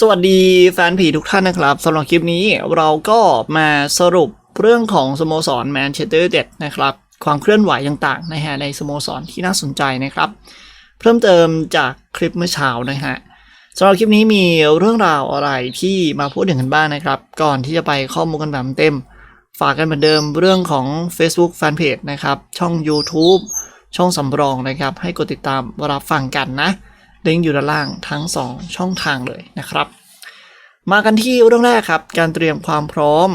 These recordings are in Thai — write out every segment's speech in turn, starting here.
สวัสดีแฟนผีทุกท่านนะครับสำหรับคลิปนี้เราก็มาสรุปเรื่องของสโมสรแมนเชสเตอร์เด็ดนะครับความเคลื่อนไหวต่างๆนะฮะในสโมสรที่น่าสนใจนะครับ เพิ่มเติมจากคลิปเมื่อเช้านะฮะสำหรับคลิปนี้มีเรื่องราวอะไรที่มาพูดถึงกันบ้างนะครับ ก่อนที่จะไปข้อมูลกันแบบเต็ม ฝากกันเหมือนเดิมเรื่องของ Facebook Fanpage นะครับช่อง YouTube ช่องสำรองนะครับให้กดติดตามรับฟังกันนะ ลิงก์อยู่ด้านล่างทั้ง 2 ช่องทางเลยนะครับ มากันที่เรื่องแรกครับ การเตรียมความพร้อม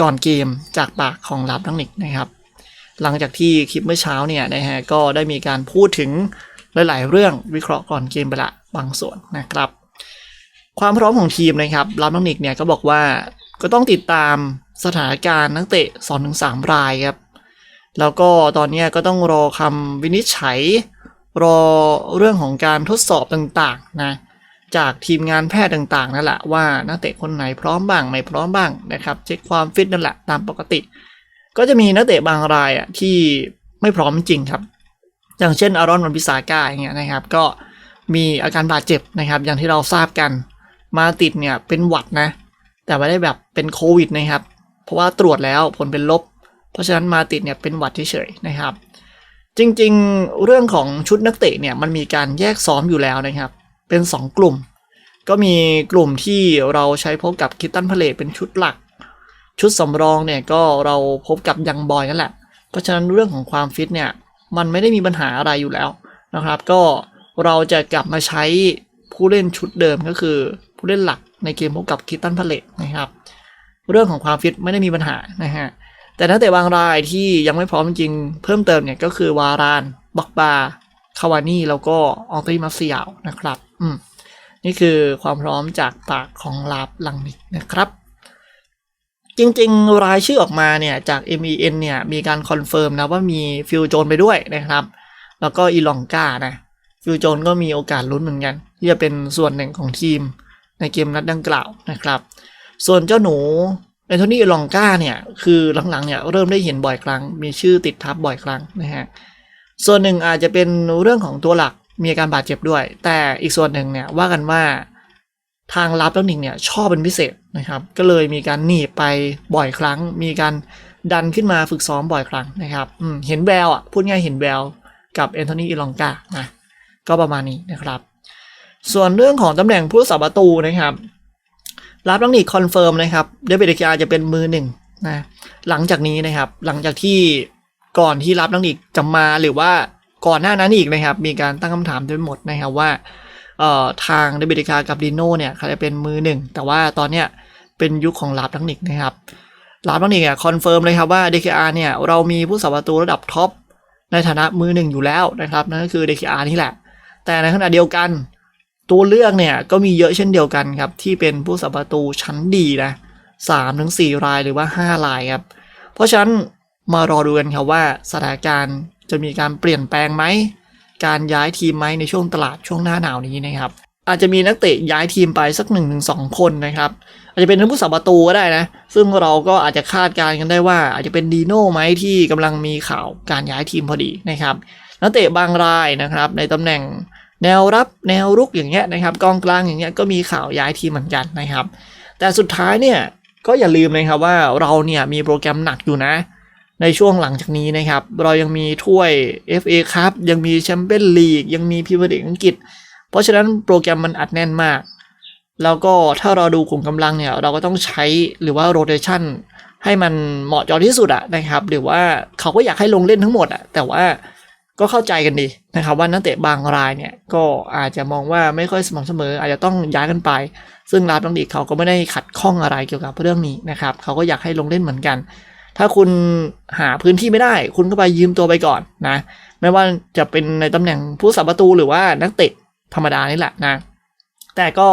ก่อนเกมจากปากของลาบทั้งนิกนะครับ หลังจากที่คลิปเมื่อเช้าเนี่ยนะฮะก็ได้มีการพูดถึงหลาย ๆ เรื่องวิเคราะห์ก่อนเกมไปละบางส่วนนะครับ ความพร้อมของทีมนะครับลาบทั้งนิกเนี่ยก็บอกว่าก็ต้องติดตามสถานการณ์นักเตะ 2-3 รายครับ แล้วก็ตอนเนี้ยก็ต้องรอคำวินิจฉัย รอเรื่องของการทดสอบต่างๆนะจากทีมงานแพทย์ต่างๆนั่นแหละว่านักเตะคนไหนพร้อมบ้างไม่พร้อมบ้างนะครับเช็คความฟิตนั่นแหละตามปกติ ก็จะมีนักเตะบางรายอะที่ไม่พร้อมจริงครับ อย่างเช่นอารอนวันพิสาก้าอย่างเงี้ยนะครับ ก็มีอาการบาดเจ็บนะครับ อย่างที่เราทราบกันมาติดเนี่ยเป็นหวัดนะ แต่ไม่ได้แบบเป็นโควิดนะครับ เพราะว่าตรวจแล้วผลเป็นลบ เพราะฉะนั้นมาติดเนี่ยเป็นหวัดเฉยๆนะครับ จริงๆ เรื่องของชุดนักเตะเนี่ยมันมีการแยกซ้อมอยู่แล้วนะครับ เป็น 2 กลุ่ม ก็มีกลุ่มที่เราใช้พบกับคิตตันพาเลตเป็นชุดหลัก ชุดสำรองเนี่ยก็เราพบกับยังบอยนั่นแหละ เพราะฉะนั้นเรื่องของความฟิตเนี่ยมันไม่ได้มีปัญหาอะไรอยู่แล้วนะครับ ก็เราจะกลับมาใช้ผู้เล่นชุดเดิมก็คือผู้เล่นหลักในเกมพบกับคิตตันพาเลตนะครับ เรื่องของความฟิตไม่ได้มีปัญหานะฮะ แต่นักเตะบางรายที่ยังไม่พร้อมจริงเพิ่มเติมเนี่ยก็คือวารานบักบาคาวานี่แล้วก็อองตีมาเซียลนะครับ อืมนี่คือความพร้อมจากปากของลาบลังนิกนะครับ จริงๆ รายชื่อออกมาเนี่ยจาก MEN เนี่ยมีการคอนเฟิร์มนะว่ามีฟิลโจนไปด้วยนะครับ แล้วก็อีลองกานะฟิลโจนก็มีโอกาสลุ้นเหมือนกัน ที่จะเป็นส่วนหนึ่งของทีมในเกมนัดดังกล่าวนะครับ ส่วนเจ้าหนู แอนโทนีลองกาเนี่ย คือหลังๆเนี่ยเริ่มได้เห็นบ่อยครั้ง มีชื่อติดทับบ่อยครั้งนะฮะ ส่วนหนึ่งอาจจะเป็นเรื่องของตัวหลักมีอาการบาดเจ็บด้วย แต่อีกส่วนหนึ่งเนี่ยว่ากันว่าทางรับแล้วหนิงเนี่ยชอบเป็นพิเศษนะครับ ก็เลยมีการหนีไปบ่อยครั้ง มีการดันขึ้นมาฝึกซ้อมบ่อยครั้งนะครับเห็นแววอะพูดง่ายเห็นแววกับแอนโทนีอิลองกานะก็ประมาณนี้นะครับ ส่วนเรื่องของตำแหน่งผู้สาประตูนะครับ รับลังนิกคอนเฟิร์มนะครับเดวิดเดกาจะเป็นมือหนึ่งนะหลังจากนี้นะครับ หลังจากที่ก่อนที่รับลังนิกจะมาหรือว่าก่อนหน้านั้นอีกนะครับ มีการตั้งคำถามไปหมดนะครับว่าเอ่อทางเดวิดเดกากับดิโน่เนี่ยใครจะเป็นมือหนึ่งแต่ว่าตอนเนี้ยเป็นยุคของลาบลังนิกนะครับลาบลังนิกอะคอนเฟิร์มเลยครับว่า DKR เนี่ยเรามีผู้สาประตูระดับท็อปในฐานะมือหนึ่งอยู่แล้วนะครับนั่นก็คือ DKR นี่แหละ แต่ในขณะเดียวกัน ตัวเลือกเนี่ยก็มีเยอะเช่นเดียวกันครับ ที่เป็นผู้สัประตูชั้นดีนะสามถึงสี่รายหรือว่าห้ารายครับ เพราะฉะนั้นมารอดูกันครับว่าสถานการณ์จะมีการเปลี่ยนแปลงไหม การย้ายทีมไหมในช่วงตลาดช่วงหน้าหนาวนี้นะครับ อาจจะมีนักเตะย้ายทีมไปสัก1นถึงสคนนะครับ อาจจะเป็นทั้งผู้สัประตูก็ได้นะ ซึ่งเราก็อาจจะคาดการณ์กันได้ว่า อาจจะเป็นดีโน่ไหมที่กำลังมีข่าวการย้ายทีมพอดีนะครับ นักเตะบางรายนะครับในตำแหน่ง แนวรับแนวรุกอย่างเงี้ยนะครับกองกลางอย่างเงี้ยก็มีข่าวย้ายทีมเหมือนกันนะครับ แต่สุดท้ายเนี่ยก็อย่าลืมนะครับว่าเราเนี่ยมีโปรแกรมหนักอยู่นะ ในช่วงหลังจากนี้นะครับ เรายังมีถ้วย FA ครับยังมีแชมเปี้ยนลีกยังมีพรีเมียร์ลีกอังกฤษ เพราะฉะนั้นโปรแกรมมันอัดแน่นมาก แล้วก็ถ้าเราดูกลุ่มกำลังเนี่ยเราก็ต้องใช้หรือว่าโรเ t ชันให้มันเหมาะจอที่สุดอะนะครับ หรือว่าเขาก็อยากให้ลงเล่นทั้งหมดอะแต่ว่า ก็เข้าใจกันดีนะครับว่านักเตะบางรายเนี่ยก็อาจจะมองว่าไม่ค่อยสม่ำเสมอ อาจจะต้องย้ายกันไป ซึ่งลาบลังดีเขาก็ไม่ได้ขัดข้องอะไรเกี่ยวกับเรื่องนี้นะครับเขาก็อยากให้ลงเล่นเหมือนกัน ถ้าคุณหาพื้นที่ไม่ได้ คุณก็ไปยืมตัวไปก่อนนะไม่ว่าจะเป็นในตำแหน่งผู้สับประตูหรือว่านักเตะธรรมดานี่แหละนะแต่ก็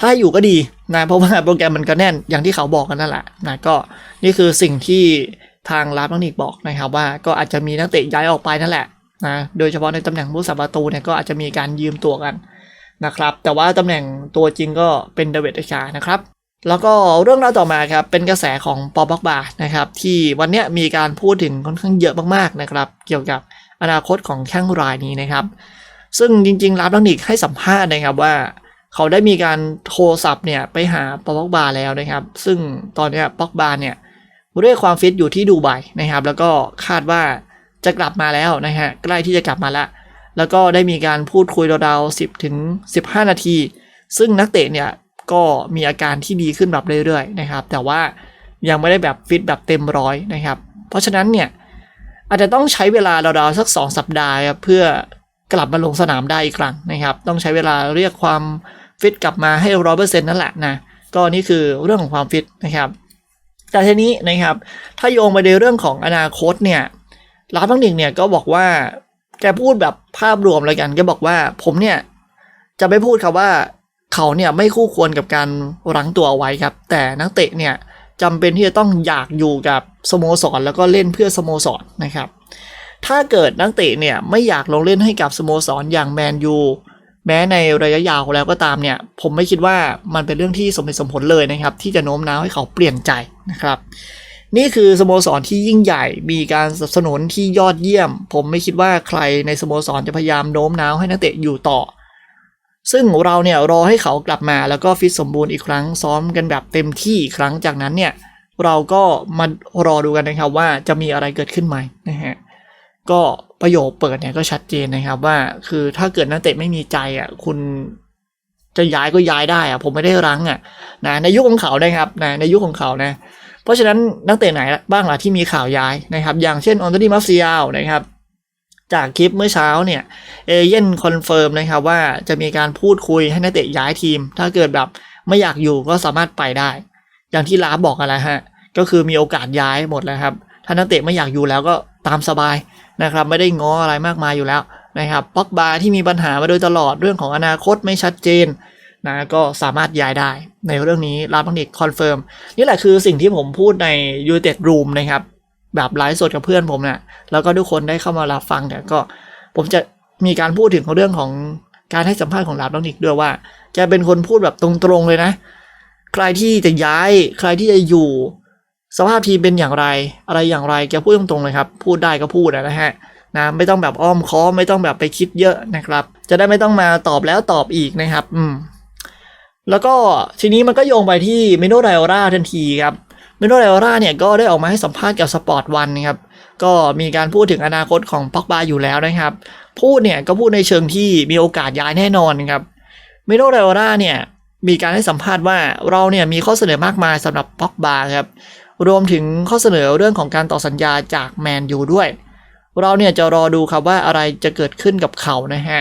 ถ้าอยู่ก็ดีนะเพราะว่าโปรแกรมมันก็แน่นอย่างที่เขาบอกกันนั่นแหละนะก็นี่คือสิ่งที่ ทางลาบลังนิกบอกนะครับว่าก็อาจจะมีนักเตะย้ายออกไปนั่นแหละนะโดยเฉพาะในตำแหน่งผู้สับประตูเนี่ยก็อาจจะมีการยืมตัวกันนะครับแต่ว่าตำแหน่งตัวจริงก็เป็นเดวิดเอชานะครับแล้วก็เรื่องราวต่อมาครับเป็นกระแสของปอบ็อกบานะครับที่วันนี้มีการพูดถึงค่อนข้างเยอะมากๆนะครับเกี่ยวกับอนาคตของแข้งรายนี้นะครับ ซึ่งจริงๆลาบลังนิกให้สัมภาษณ์นะครับว่า เขาได้มีการโทรศัพท์เนี่ยไปหาปอกบาแล้วนะครับ ซึ่งตอนนี้ปอกบาเนี่ย เรียความฟิตอยู่ที่ดูไบนะครับ แล้วก็คาดว่าจะกลับมาแล้วนะฮะใกล้ที่จะกลับมาล้วแล้วก็ได้มีการพูดคุยราวๆ10 ถึง 15 นาที ซึ่งนักเตะเนี่ยก็มีอาการที่ดีขึ้นแบบเรื่อยๆนะครับ แต่ว่ายังไม่ได้แบบฟิตแบบเต็มร้อยนะครับ เพราะฉะนั้นเนี่ยอาจจะต้องใช้เวลาราวๆสัก 2 สัปดาห์เพื่อกลับมาลงสนามได้อีกครั้งนะครับ ต้องใช้เวลาเรียกความฟิตกลับมาให้ร้อยเปอร์เซ็นต์นั่นแหละนะก็นี่คือเรื่องของความฟิตนะครับ แต่ทีนี้นะครับ ถ้าโยงไปในเรื่องของอนาคตเนี่ยลาฟังนิกเนี่ยก็บอกว่าแกพูดแบบภาพรวมเลยกันแกบอกว่าผมเนี่ยจะไม่พูดครับว่าเขาเนี่ยไม่คู่ควรกับการรั้งตัวเอาไว้ครับ แต่นักเตะเนี่ยจำเป็นที่จะต้องอยากอยู่กับสโมสรแล้วก็เล่นเพื่อสโมสรนะครับ ถ้าเกิดนักเตะเนี่ยไม่อยากลงเล่นให้กับสโมสรอย่างแมนยู แม้ในระยะยาวแล้วก็ตามเนี่ย ผมไม่คิดว่ามันเป็นเรื่องที่สมเหตุสมผลเลยนะครับ ที่จะโน้มน้าวให้เขาเปลี่ยนใจนะครับ นี่คือสโมสรที่ยิ่งใหญ่มีการสนับสนุนที่ยอดเยี่ยม ผมไม่คิดว่าใครในสโมสรจะพยายามโน้มน้าวให้นักเตะอยู่ต่อ ซึ่งเราเนี่ยรอให้เขากลับมาแล้วก็ฟิตสมบูรณ์อีกครั้งซ้อมกันแบบเต็มที่อีกครั้งจากนั้นเนี่ยเราก็มารอดูกันนะครับว่าจะมีอะไรเกิดขึ้นไหมนะฮะก็ ประโยคเปิดเนี่ยก็ชัดเจนนะครับว่า คือถ้าเกิดนักเตะไม่มีใจอะคุณจะย้ายก็ย้ายได้อะผมไม่ได้รั้งอะนะในยุคของเขานะครับนะในยุคของเขานะ เพราะฉะนั้นนักเตะไหนบ้างล่ะที่มีข่าวย้ายนะครับ อย่างเช่นออนโตนีมัฟซิยาลนะครับจากคลิปเมื่อเช้าเนี่ยเอเย่นคอนเฟิร์มนะครับว่าจะมีการพูดคุยให้นักเตะย้ายทีม ถ้าเกิดแบบไม่อยากอยู่ก็สามารถไปได้ อย่างที่ลาฟบอกกันแล้วฮะก็คือมีโอกาสย้ายหมดแล้วครับ ถ้านักเตะไม่อยากอยู่แล้วก็ตามสบาย นะครับไม่ได้ง้ออะไรมากมายอยู่แล้วนะครับป็อกบาที่มีปัญหามาโดยตลอดเรื่องของอนาคตไม่ชัดเจนนะก็สามารถย้ายได้ในเรื่องนี้ลาบังนิกคอนเฟิร์มนี่แหละคือสิ่งที่ผมพูดในยูเต็ดรูมนะครับแบบไลฟ์สดกับเพื่อนผมเนะ่ยแล้วก็ทุกคนได้เข้ามารับฟังเนี่ยก็ผมจะมีการพูดถึงเรื่องของการให้สัมภาษณ์ของลาบังนิกด้วยว่าแกเป็นคนพูดแบบตรงๆเลยนะ ใครที่จะย้ายใครที่จะอยู่ สภาพทีมเป็นอย่างไร อะไรอย่างไรแกพูดตรงๆเลยครับ พูดได้ก็พูดนะฮะนะไม่ต้องแบบอ้อมค้อมไม่ต้องแบบไปคิดเยอะนะครับ จะได้ไม่ต้องมาตอบแล้วตอบอีกนะครับ อืม แล้วก็ทีนี้มันก็โยงไปที่เมโนไดโอราทันทีครับเมโนไดโอราเนี่ยก็ได้ออกมาให้สัมภาษณ์กับสปอร์ตวันนะครับ ก็มีการพูดถึงอนาคตของป็อกบาอยู่แล้วนะครับ พูดเนี่ยก็พูดในเชิงที่มีโอกาสย้ายแน่นอนครับเมโนไดโอราเนี่ยมีการให้สัมภาษณ์ว่าเราเนี่ยมีข้อเสนอมากมายสำหรับป็อกบาครับ รวมถึงข้อเสนอเรื่องของการต่อสัญญาจากแมนยูด้วย เราเนี่ยจะรอดูครับว่าอะไรจะเกิดขึ้นกับเขานะฮะ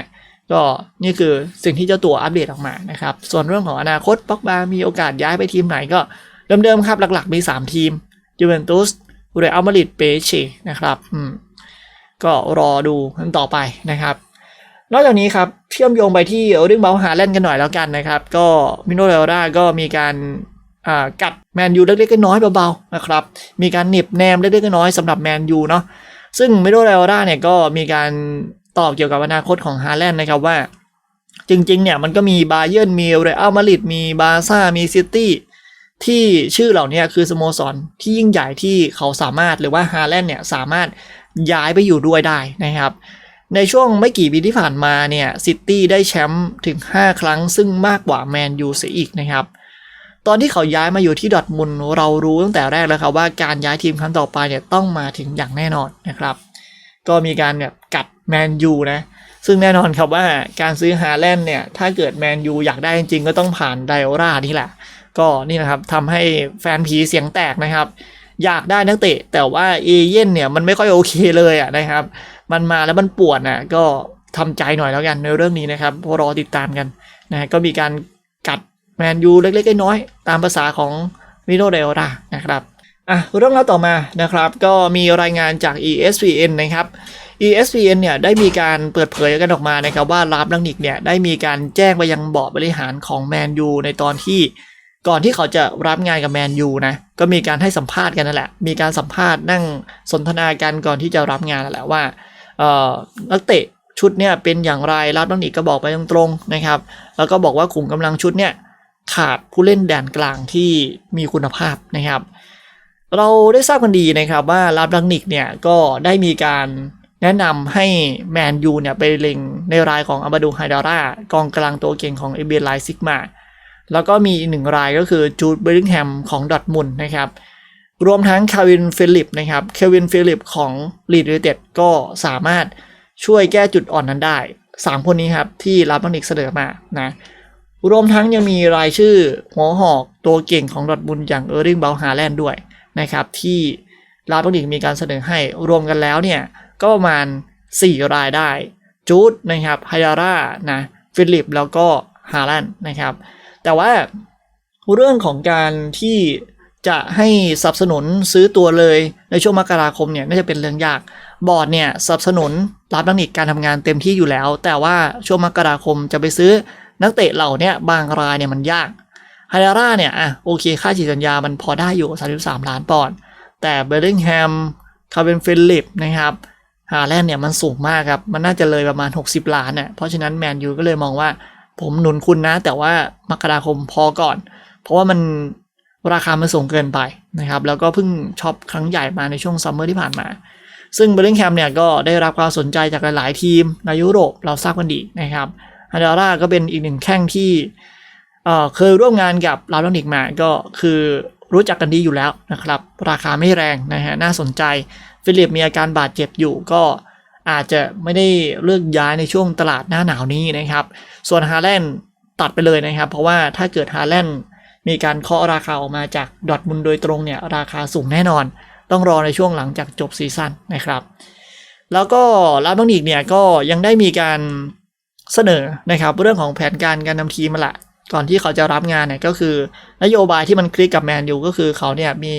ก็นี่คือสิ่งที่เจ้าตัวอัปเดตออกมานะครับ ส่วนเรื่องของอนาคตป็อกบา มีโอกาสย้ายไปทีมไหนก็เดิมๆครับหลักๆมี 3 ทีมยูเวนตุสเรอัลมาดริดเปเชนะครับอืมก็รอดูกันต่อไปนะครับ นอกจากนี้ครับเชื่อมโยงไปที่เรื่องเบลฮาแลนด์กันหน่อยแล้วกันนะครับ ก็มิโนเรลราก็มีการ กัดแมนยูเล็กๆน้อยๆเบาๆนะครับ มีการหนิบแนมเล็กๆน้อยๆสำหรับแมนยูเนาะซึ่งมิโดเรลราเนี่ยก็มีการตอบเกี่ยวกับอนาคตของฮาแลนด์นะครับว่า จริงๆเนี่ยมันก็มีบาเยิร์นมีเรอัลมาดริดมีบาซ่ามีซิตี้ที่ชื่อเหล่านี้คือสโมสรที่ยิ่งใหญ่ที่เขาสามารถหรือว่าฮาแลนด์เนี่ยสามารถย้ายไปอยู่ด้วยได้นะครับ ในช่วงไม่กี่ปีที่ผ่านมาเนี่ยซิตี้ได้แชมป์ถึง 5 ครั้งซึ่งมากกว่าแมนยูเสียอีกนะครับ ตอนที่เขาย้ายมาอยู่ที่ดอทมุลเรารู้ตั้งแต่แรกแล้วครับว่าการย้ายทีมครั้งต่อไปเนี่ยต้องมาถึงอย่างแน่นอนนะครับ ก็มีการแบบกัดแมนยูนะซึ่งแน่นอนครับว่าการซื้อฮาแลนด์เนี่ยถ้าเกิดแมนยูอยากได้จริงๆ ก็ต้องผ่านไดโอรานี่แหละ ก็นี่นะครับทำให้แฟนผีเสียงแตกนะครับ อยากได้นักเตะ แต่ว่าเอเย่นเนี่ยมันไม่ค่อยโอเคเลยอะนะครับ มันมาแล้วมันปวดนะก็ทำใจหน่อยแล้วกันในเรื่องนี้นะครับพราะรอติดตามกันนะก็มีการกัด แมนยูเล็กๆน้อยๆตามภาษาของมิโนเดลรานะครับอะเรื่องราวต่อมานะครับก็มีรายงานจาก ESPN นะครับ ESPN เนี่ยได้มีการเปิดเผยกันออกมานะครับว่าลาบลังนิกเนี่ยได้มีการแจ้งไปยังบอร์ดบริหารของแมนยูในตอนที่ก่อนที่เขาจะรับงานกับแมนยูนะก็มีการให้สัมภาษณ์กันนั่นแหละ มีการสัมภาษณ์นั่งสนทนากันก่อนที่จะรับงานนั่นแหละว่าเอ่อนักเตะชุดเนี่ยเป็นอย่างไรลาบลังนิกก็บอกไปตรงๆนะครับแล้วก็บอกว่าขุมกำลังชุดเนี่ย ขาดผู้เล่นแดนกลางที่มีคุณภาพนะครับ เราได้ทราบกันดีนะครับว่าลาบลังนิกเนี่ยก็ได้มีการแนะนำให้แมนยูเนี่ยไปเล็งในรายของอาบาดูไฮดารากองกลางตัวเก่งของเอเบียไลซิกมาแล้วก็มีอีกหนึ่งรายก็คือจูดเบริงแฮมของดอทมุนนะครับ รวมทั้งคาวินฟิลิปนะครับเควินฟิลิปของลีดยูไนเต็ดก็สามารถช่วยแก้จุดอ่อนนั้นได้ 3 คนนี้ครับที่รับบันิกเสนอมานะ รวมทั้งยังมีรายชื่อหัวหอกตัวเก่งของดอทมุนด์อย่างเออร์ริงเบลฮาแลนด์ด้วยนะครับ ที่ลาบันดิกมีการเสนอให้รวมกันแล้วเนี่ยก็ประมาณ 4 รายได้ จูดนะครับไฮยาร่านะฟิลิปแล้วก็ฮาแลนด์นะครับ แต่ว่าเรื่องของการที่จะให้สนับสนุนซื้อตัวเลยในช่วงมกราคมเนี่ยน่าจะเป็นเรื่องยาก บอร์ดเนี่ยสนับสนุนรับนักเตะการทำงานเต็มที่อยู่แล้ว แต่ว่าช่วงมกราคมจะไปซื้อ นักเตะเหล่านี้บางรายเนี่ยมันยากไฮดาร่าเนี่ยอะโอเคค่าฉีดสัญญามันพอได้อยู่ 33 ล้านปอนด์แต่เบลลิงแฮมคาร์เบนฟิลิปนะครับฮาแลนด์เนี่ยมันสูงมากครับ มันน่าจะเลยประมาณ 60 ล้านเนี่ยเพราะฉะนั้นแมนยูก็เลยมองว่า ผมหนุนคุณนะ แต่ว่ามกราคมพอก่อน เพราะว่ามันราคามันสูงเกินไปนะครับ แล้วก็เพิ่งช็อปครั้งใหญ่มาในช่วงซัมเมอร์ที่ผ่านมา ซึ่งเบลลิงแฮมเนี่ยก็ได้รับความสนใจจากหลาย ๆ ทีมในยุโรปเราทราบกันดีนะครับ ฮาดาร่าก็เป็นอีกหนึ่งแข้งที่เคยร่วมงานกับลาลอนิกมาก็คือรู้จักกันดีอยู่แล้วนะครับ ราคาไม่แรงนะฮะน่าสนใจ ฟิลิปมีอาการบาดเจ็บอยู่ก็อาจจะไม่ได้เลือกย้ายในช่วงตลาดหน้าหนาวนี้นะครับ ส่วนฮาแลนด์ตัดไปเลยนะครับ เพราะว่าถ้าเกิดฮาแลนด์มีการเคาะราคาออกมาจากดอทมุนโดยตรงเนี่ยราคาสูงแน่นอน ต้องรอในช่วงหลังจากจบซีซั่นนะครับ แล้วก็ลาบังนิกเนี่ยก็ยังได้มีการ เสนอนะครับเรื่องของแผนการการนำทีมมาละ ก่อนที่เขาจะรับงานเนี่ยก็คือนโยบายที่มันคลิกกับแมนยูก็คือเขาเนี่ยมี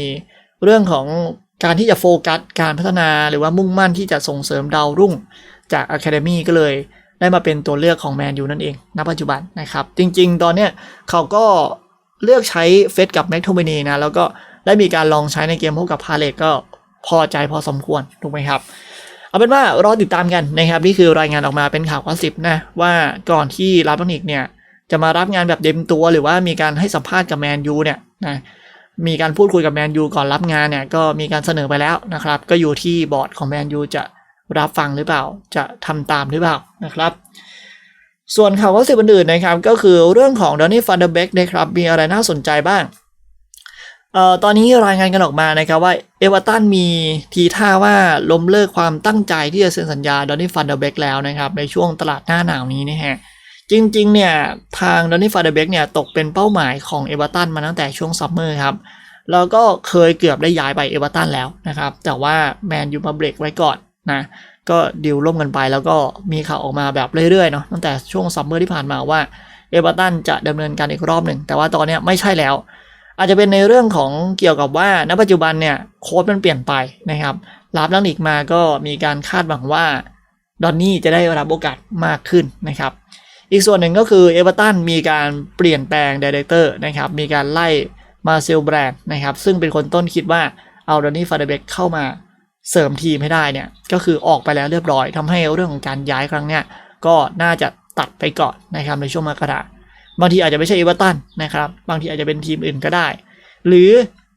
เรื่องของการที่จะโฟกัสการพัฒนาหรือว่ามุ่งมั่นที่จะส่งเสริมดาวรุ่งจากอะคาเดมีก็เลยได้มาเป็นตัวเลือกของแมนยูนั่นเองณปัจจุบันนะครับ จริงๆ ตอนเนี้ยเขาก็เลือกใช้เฟสกับแม็กโทเมนีนะ แล้วก็ได้มีการลองใช้ในเกมพบกับพาเลตก็พอใจพอสมควร ถูกไหมครับ เอาเป็นว่ารอติดตามกันนะครับ นี่คือรายงานออกมาเป็นข่าวข้อสิบนะ ว่าก่อนที่รับบันิกเนี่ยจะมารับงานแบบเต็มตัวหรือว่ามีการให้สัมภาษณ์กับแมนยูเนี่ยนะมีการพูดคุยกับแมนยูก่อนรับงานเนี่ยก็มีการเสนอไปแล้วนะครับ ก็อยู่ที่บอร์ดของแมนยูจะรับฟังหรือเปล่า จะทำตามหรือเปล่านะครับ ส่วนข่าวข้อสิบอื่นๆนะครับ ก็คือเรื่องของดอนนี่ฟันเดอร์เบกนะครับมีอะไรน่าสนใจบ้าง เอ่อตอนนี้รายงานกันออกมานะครับว่าเอเวอร์ตันมีทีท่าว่าล้มเลิกความตั้งใจที่จะเซ็นสัญญาดอนนี่ฟันเดอร์เบกแล้วนะครับในช่วงตลาดหน้าหนาวนี้นะฮะจริงๆเนี่ยทางดอนนี่ฟาเดอร์เบกเนี่ยตกเป็นเป้าหมายของเอเวอร์ตันมาตั้งแต่ช่วงซัมเมอร์ครับแล้วก็เคยเกือบได้ย้ายไปเอเวอร์ตันแล้วนะครับแต่ว่าแมนยูมาเบรกไว้ก่อนนะก็ดิวล่มกันไปแล้วก็มีข่าวออกมาแบบเรื่อยๆเนาะตั้งแต่ช่วงซัมเมอร์ที่ผ่านมาว่าเอเวอร์ตันจะดำเนินการอีกรอบหนึ่งแต่ว่าตอนนี้ไม่ใช่แล้ว อาจจะเป็นในเรื่องของเกี่ยวกับว่าณปัจจุบันเนี่ยโค้ดมันเปลี่ยนไปนะครับรับนักอีกมาก็มีการคาดหวังว่าดอนนี่จะได้รับโอกาสมากขึ้นนะครับ อีกส่วนหนึ่งก็คือเอเวอร์ตันมีการเปลี่ยนแปลงดีเรคเตอร์นะครับ มีการไล่มาเซลแบรนด์นะครับ ซึ่งเป็นคนต้นคิดว่าเอาดอนนี่ฟาเดเบกเข้ามาเสริมทีมให้ได้เนี่ย ก็คือออกไปแล้วเรียบร้อยทำให้เรื่องของการย้ายครั้งเนี้ยก็น่าจะตัดไปก่อนนะครับในช่วงมกรา บางทีอาจจะไม่ใช่เอเวอร์ตันนะครับ บางทีอาจจะเป็นทีมอื่นก็ได้ หรือ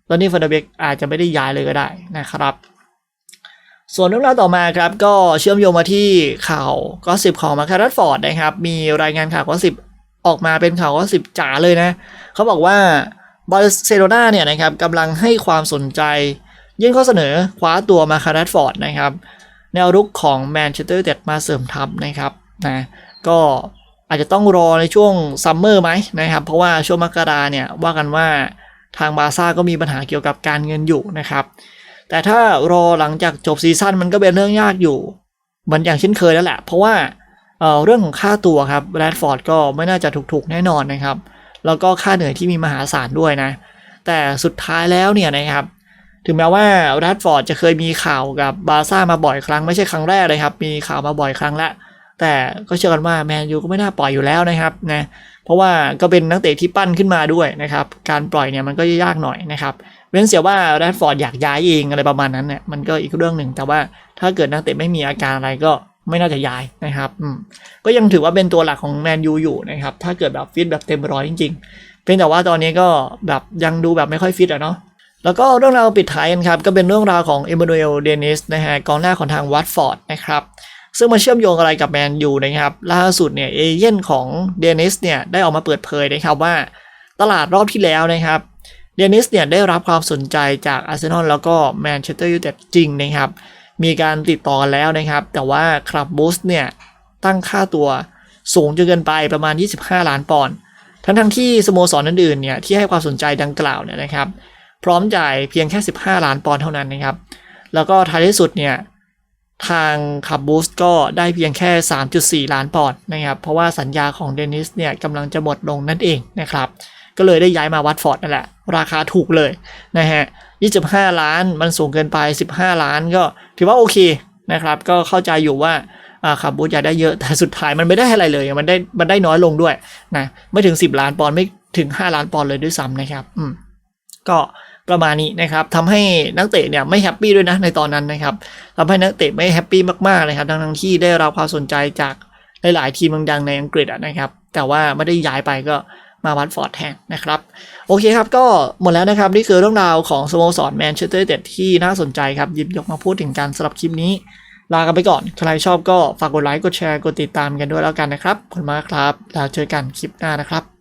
ดอนนี่ฟาเดเบกอาจจะไม่ได้ย้ายเลยก็ได้นะครับ ส่วนเรื่องราวต่อมาครับ ก็เชื่อมโยงมาที่ข่าวก็สิบของมาคารัตฟอร์ดนะครับ มีรายงานข่าวก็สิบออกมาเป็นข่าวก็สิบจ๋าเลยนะ เขาบอกว่าบาร์เซโลนาเนี่ยนะครับกำลังให้ความสนใจ ยื่นข้อเสนอคว้าตัวมาคารัตฟอร์ดนะครับ แนวรุกของแมนเชสเตอร์เต็ดมาเสริมทัพนะครับนะก็ อาจจะต้องรอในช่วงซัมเมอร์ไหมนะครับเพราะว่าช่วงมกราเนี่ยว่ากันว่าทางบาร์ซ่าก็มีปัญหาเกี่ยวกับการเงินอยู่นะครับแต่ถ้ารอหลังจากจบซีซั่นมันก็เป็นเรื่องยากอยู่เหมือนอย่างเช่นเคยแล้วแหละ เพราะว่าเเรื่องของค่าตัวครับแรดฟอร์ดก็ไม่น่าจะถูกๆแน่นอนนะครับ แล้วก็ค่าเหนื่อยที่มีมหาศาลด้วยนะ แต่สุดท้ายแล้วเนี่ยนะครับถึงแม้ว่าแรดฟอร์ดจะเคยมีข่าวกับบาร์ซ่ามาบ่อยครั้งไม่ใช่ครั้งแรกเลยครับ มีข่าวมาบ่อยครั้งแล้ว แต่ก็เชื่อกันว่าแมนยูก็ไม่น่าปล่อยอยู่แล้วนะครับนะเพราะว่าก็เป็นนักเตะที่ปั้นขึ้นมาด้วยนะครับการปล่อยเนี่ยมันก็ยากหน่อยนะครับเว้นเสียว่าแรดฟอร์ดอยากย้ายเองอะไรประมาณนั้นเนี่ยมันก็อีกเรื่องหนึ่งแต่ว่าถ้าเกิดนักเตะไม่มีอาการอะไรก็ไม่น่าจะย้ายนะครับอืมก็ยังถือว่าเป็นตัวหลักของแมนยูอยู่นะครับถ้าเกิดแบบฟิตแบบเต็มร้อยจริงๆ เพียงแต่ว่าตอนนี้ก็แบบยังดูแบบไม่ค่อยฟิตอะเนาะแล้วก็เรื่องราวปิดท้ายกันครับ ก็เป็นเรื่องราวของเอ a ม u นูเอลเดนิสนะฮะกองหน้าของทางวัตฟอร์ดนะครับ ซึ่งมาเชื่อมโยงอะไรกับแมนยูนะครับ ล่าสุดเนี่ยเอเย่นของเดนิสเนี่ยได้ออกมาเปิดเผยนะครับว่าตลาดรอบที่แล้วนะครับเดนิสเนี่ยได้รับความสนใจจากอาร์เซนอลแล้วก็แมนเชสเตอร์ยูไนเต็ดจริงนะครับ มีการติดต่อกันแล้วนะครับ แต่ว่าคลับบูสเนี่ยตั้งค่าตัวสูงจนเกินไปประมาณ 25 ล้านปอนด์ทั้งทั้งที่สโมสรอื่นๆเนี่ยที่ให้ความสนใจดังกล่าวเนี่ยนะครับ พร้อมจ่ายเพียงแค่ 15 ล้านปอนด์เท่านั้นนะครับ แล้วก็ท้ายที่สุดเนี่ย ทางคับบูสก็ได้เพียงแค่ 3.4 ล้านปอนด์นะครับ เพราะว่าสัญญาของเดนิสเนี่ยกำลังจะหมดลงนั่นเองนะครับ ก็เลยได้ย้ายมาวัตฟอร์ดนั่นแหละ ราคาถูกเลยนะฮะ 25 ล้านมันสูงเกินไป 15 ล้านก็ถือว่าโอเคนะครับ ก็เข้าใจอยู่ว่าอ่าคับบูสอยากได้เยอะแต่สุดท้ายมันไม่ได้อะไรเลย มันได้มันได้น้อยลงด้วยนะไม่ถึง 10 ล้านปอนด์ไม่ถึง 5 ล้านปอนด์เลยด้วยซ้ำนะครับ อืมก็ ประมาณนี้นะครับทำให้นักเตะเนี่ยไม่แฮปปี้ด้วยนะในตอนนั้นนะครับทำให้นักเตะไม่แฮปปี้มากๆเลยครับทั้งที่ได้รับความสนใจจากหลายๆทีมดังๆในอังกฤษนะครับ แต่ว่าไม่ได้ย้ายไปก็มาวัตฟอร์ดแทนนะครับ โอเคครับ ก็หมดแล้วนะครับ นี่คือเรื่องราวของสโมสรแมนเชสเตอร์เต็ดที่น่าสนใจครับ หยิบยกมาพูดถึงกันสำหรับคลิปนี้ ลากันไปก่อน ใครชอบก็ฝากกดไลค์กดแชร์กดติดตามกันด้วยแล้วกันนะครับขอบคุณมากครับแล้วเจอกันคลิปหน้านะครับ